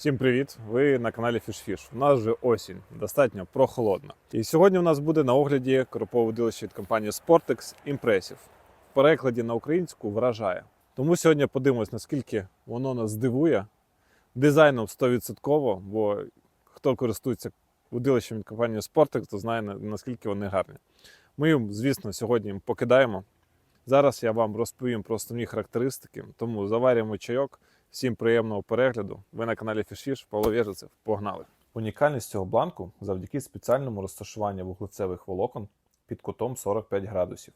Всім привіт! Ви на каналі FishFish. У нас вже осінь, достатньо прохолодна. І сьогодні у нас буде на огляді водилище від компанії Sportex Impressive. В перекладі на українську вражає. Тому сьогодні подивимось, наскільки воно нас здивує. Дизайном 100%, бо хто користується водилищем від компанії Sportex, то знає наскільки вони гарні. Ми їм, звісно, сьогодні їм покидаємо. Зараз я вам розповім про основні характеристики, тому заварюємо чайок. Всім приємного перегляду. Ви на каналі Фішіш, Павло Вєжицев. Погнали! Унікальність цього бланку завдяки спеціальному розташуванню вуглецевих волокон під кутом 45 градусів.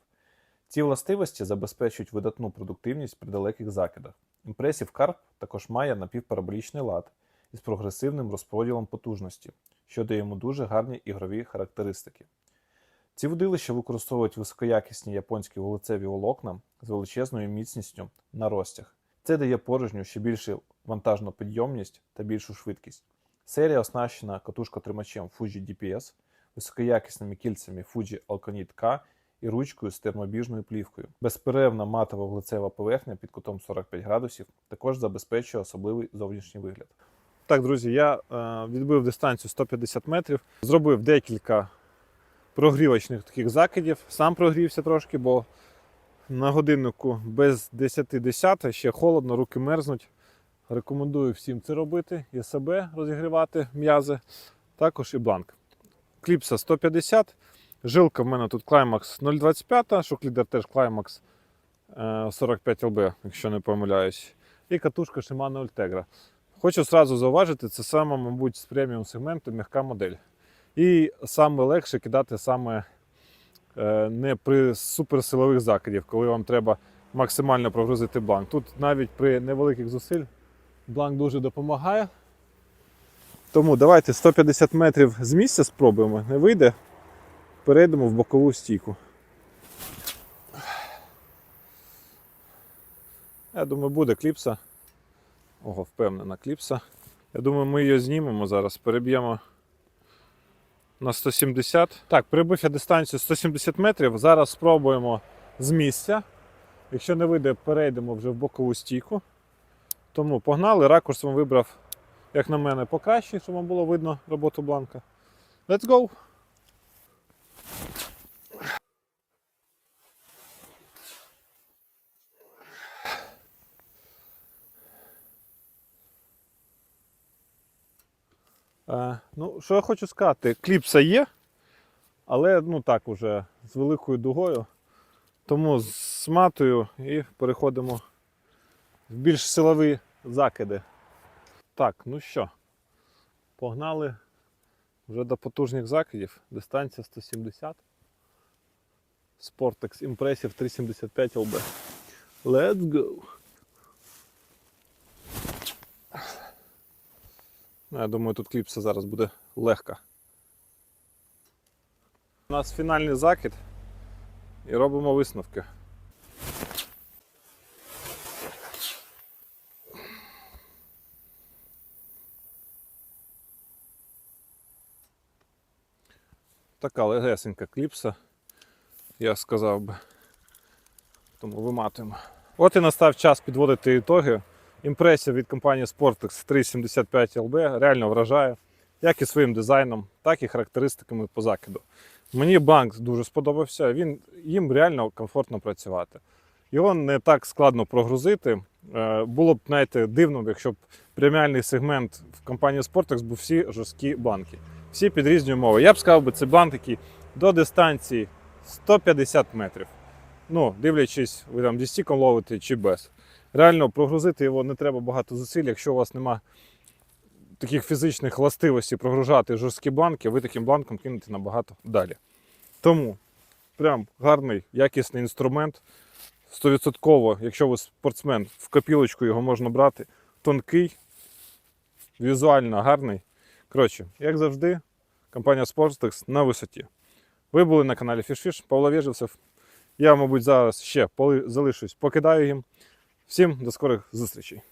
Ці властивості забезпечують видатну продуктивність при далеких закидах. Impressive Carp також має напівпараболічний лад із прогресивним розподілом потужності, що дає йому дуже гарні ігрові характеристики. Ці водилища використовують високоякісні японські вуглецеві волокна з величезною міцністю на розтяг. Це дає порожню ще більшу вантажну підйомність та більшу швидкість. Серія оснащена катушкотримачем Fuji DPS, високоякісними кільцями Fuji Alconit K і ручкою з термобіжною плівкою. Безперервна матова вуглецева поверхня під кутом 45 градусів також забезпечує особливий зовнішній вигляд. Так, друзі, я е, відбив дистанцію 150 метрів, зробив декілька прогрівочних таких закидів. Сам прогрівся трошки, бо на годиннику без 10-10, ще холодно, руки мерзнуть. Рекомендую всім це робити і себе розігрівати м'язи, також і бланк. Кліпса 150. Жилка в мене тут Climax 0,25, шоклідер теж е, 45 LB, якщо не помиляюсь. І катушка Shimano Ultegra. Хочу зразу зауважити, це саме, мабуть, з преміум сегменту м'яка модель. І саме легше кидати саме не при суперсилових закидів, коли вам треба максимально прогрузити бланк. Тут навіть при невеликих зусиль бланк дуже допомагає. Тому давайте 150 метрів з місця спробуємо. Не вийде, перейдемо в бокову стійку. Я думаю, буде кліпса. Ого, впевнена кліпса. Я думаю, ми її знімемо зараз, переб'ємо на 170. Так, прибив я дистанцію 170 метрів. Зараз спробуємо з місця. Якщо не вийде, перейдемо вже в бокову стійку. Тому погнали. Ракурс вам вибрав, як на мене, покраще, щоб вам було видно роботу бланка. Let's go! Ну, що я хочу сказати, кліпса є, але ну так уже з великою дугою. Тому зматую і переходимо в більш силові закиди. Так, ну що, погнали вже до потужних закидів. Дистанція 170. Sportex Impressive 375 LB. Let's go! Ну, Я думаю, тут кліпса зараз буде легка. У нас фінальний закид і робимо висновки. Така легесенька кліпса, я сказав би. Тому виматуємо. От і настав час підводити ітоги. Імпресія від компанії Sportex 375 LB реально вражає як і своїм дизайном, так і характеристиками по закиду. Мені банк дуже сподобався, він, їм реально комфортно працювати. Його не так складно прогрузити. Е, Було б знаєте, дивно, якщо б преміальний сегмент в компанії Sportex був всі жорсткі банки. Всі під різні умови. Я б сказав, би, це банк, який до дистанції 150 метрів. Ну, дивлячись, ви там дістіком ловите чи без. Реально прогрузити його не треба багато зусиль, якщо у вас нема таких фізичних властивостей прогружати жорсткі бланки, ви таким бланком кинете набагато далі. Тому прям гарний, якісний інструмент. 100%, якщо ви спортсмен, в копілочку його можна брати. Тонкий, візуально гарний. Коротше, як завжди, компанія Sportex на висоті. Ви були на каналі FishFish, Павло Вєжевцев. Я, мабуть, зараз ще залишусь, покидаю їм. Всім до скорих зустрічей.